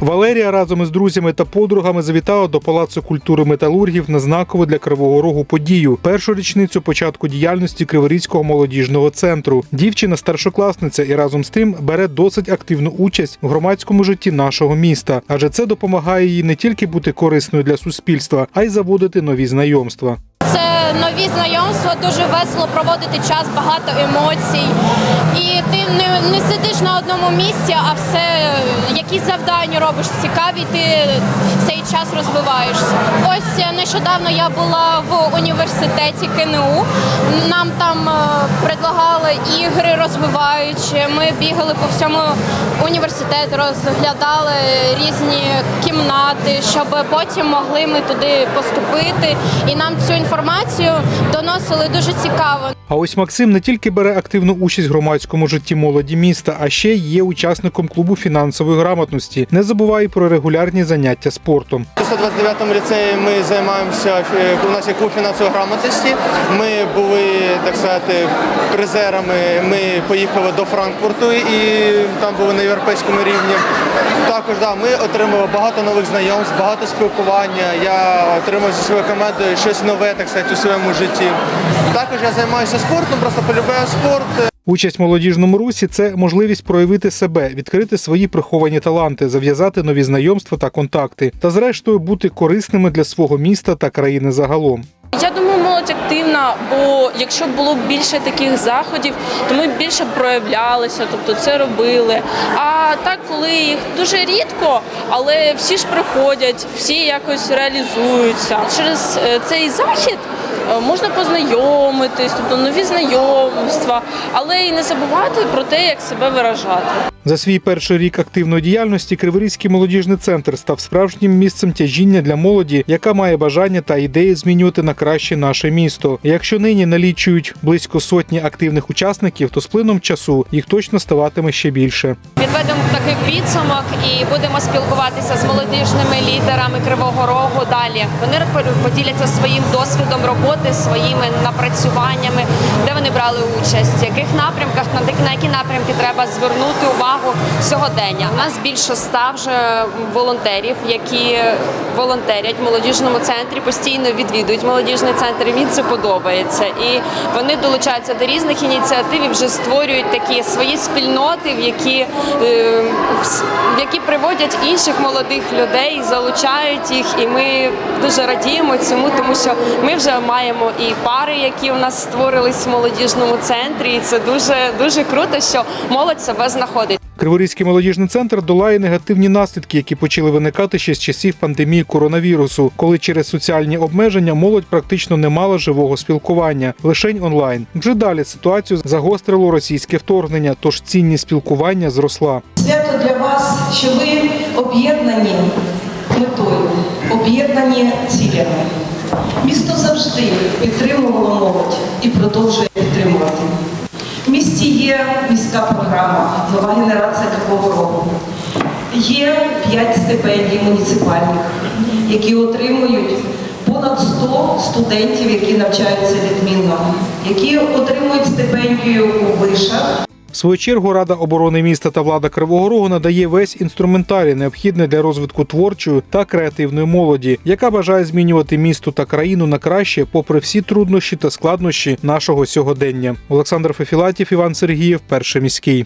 Валерія разом із друзями та подругами завітала до Палацу культури металургів на знакову для Кривого Рогу подію першу річницю початку діяльності Криворізького молодіжного центру. Дівчина старшокласниця і разом з тим бере досить активну участь в громадському житті нашого міста, адже це допомагає їй не тільки бути корисною для суспільства, а й заводити нові знайомства. Це нові знайомства, дуже весело проводити час, багато емоцій. І ти не, не сидиш на одному місці, а все якісь завдання робиш цікаві, ти цей час розвиваєшся. Ось е, нещодавно я була в університеті КНУ. Нам там е, предлагали ігри розвиваючі. Ми бігали по всьому університету, розглядали різні кімнати, щоб потім могли ми туди поступити. І нам цю інформацію доносили дуже цікаво. А ось Максим не тільки бере активну участь в громадському житті молоді міста, а ще є учасником клубу фінансової грамотності. Не забуває про регулярні заняття спортом. У 129-му ліцеї ми займаємося е, у нас є клуб фінансової грамотності. Ми були так сказати призерами. Ми поїхали до Франкфурту і там були на європейському рівні. Також да, ми отримали багато нових знайомств, багато спілкування. Я отримав зі своєю командою щось нове, так сказати, у своєму житті. Також я займаюся спортом, просто полюбляю спорт. Участь в молодіжному русі це можливість проявити себе, відкрити свої приховані таланти, зав'язати нові знайомства та контакти, та зрештою бути корисними для свого міста та країни загалом. Я думаю, молодь активна, бо якщо б було більше таких заходів, то ми б більше проявлялися, тобто це робили. А так, коли їх дуже рідко, але всі ж приходять, всі якось реалізуються. Через е, цей захід можна познайомитись, тобто нові знайомства, але і не забувати про те, як себе виражати. За свій перший рік активної діяльності Криворізький молодіжний центр став справжнім місцем тяжіння для молоді, яка має бажання та ідеї змінювати на краще наше місто. І якщо нині налічують близько сотні активних учасників, то з плином часу їх точно ставатиме ще більше. Підведемо такий підсумок і будемо спілкуватися з молодіжними лідерами Кривого Рогу далі. Вони поділяться своїм досвідом роботи, своїми напрацюваннями, де вони брали участь, в яких напрямках на які- на які напрямки треба звернути увагу сьогодення. У нас більше ста вже волонтерів, які волонтерять в молодіжному центрі, постійно відвідують молодіжний центр. Їм це подобається. І вони долучаються до різних ініціатив і вже створюють такі свої спільноти, в які, е, в які приводять інших молодих людей, залучають їх. І ми дуже радіємо цьому, тому що ми вже маємо і пари, які у нас створились в молодіжному центрі. І це дуже дуже круто, що молодь себе знаходить. Криворізький молодіжний центр долає негативні наслідки, які почали виникати ще з часів пандемії коронавірусу, коли через соціальні обмеження молодь практично не мала живого спілкування, лишень онлайн. Вже далі ситуацію загострило російське вторгнення, тож цінність спілкування зросла. Свято для вас, що ви об'єднані метою, об'єднані цілями. Місто завжди підтримувало молодь і продовжує підтримувати. В місті є міська програма, нова генерація такого року. Є 5 стипендій муніципальних, які отримують понад 100 студентів, які навчаються відмінно, які отримують стипендію у вишах. В свою чергу Рада оборони міста та влада Кривого Рогу надає весь інструментарій, необхідний для розвитку творчої та креативної молоді, яка бажає змінювати місто та країну на краще, попри всі труднощі та складнощі нашого сьогодення. Олександр Фефілатів, Іван Сергієв, перший міський.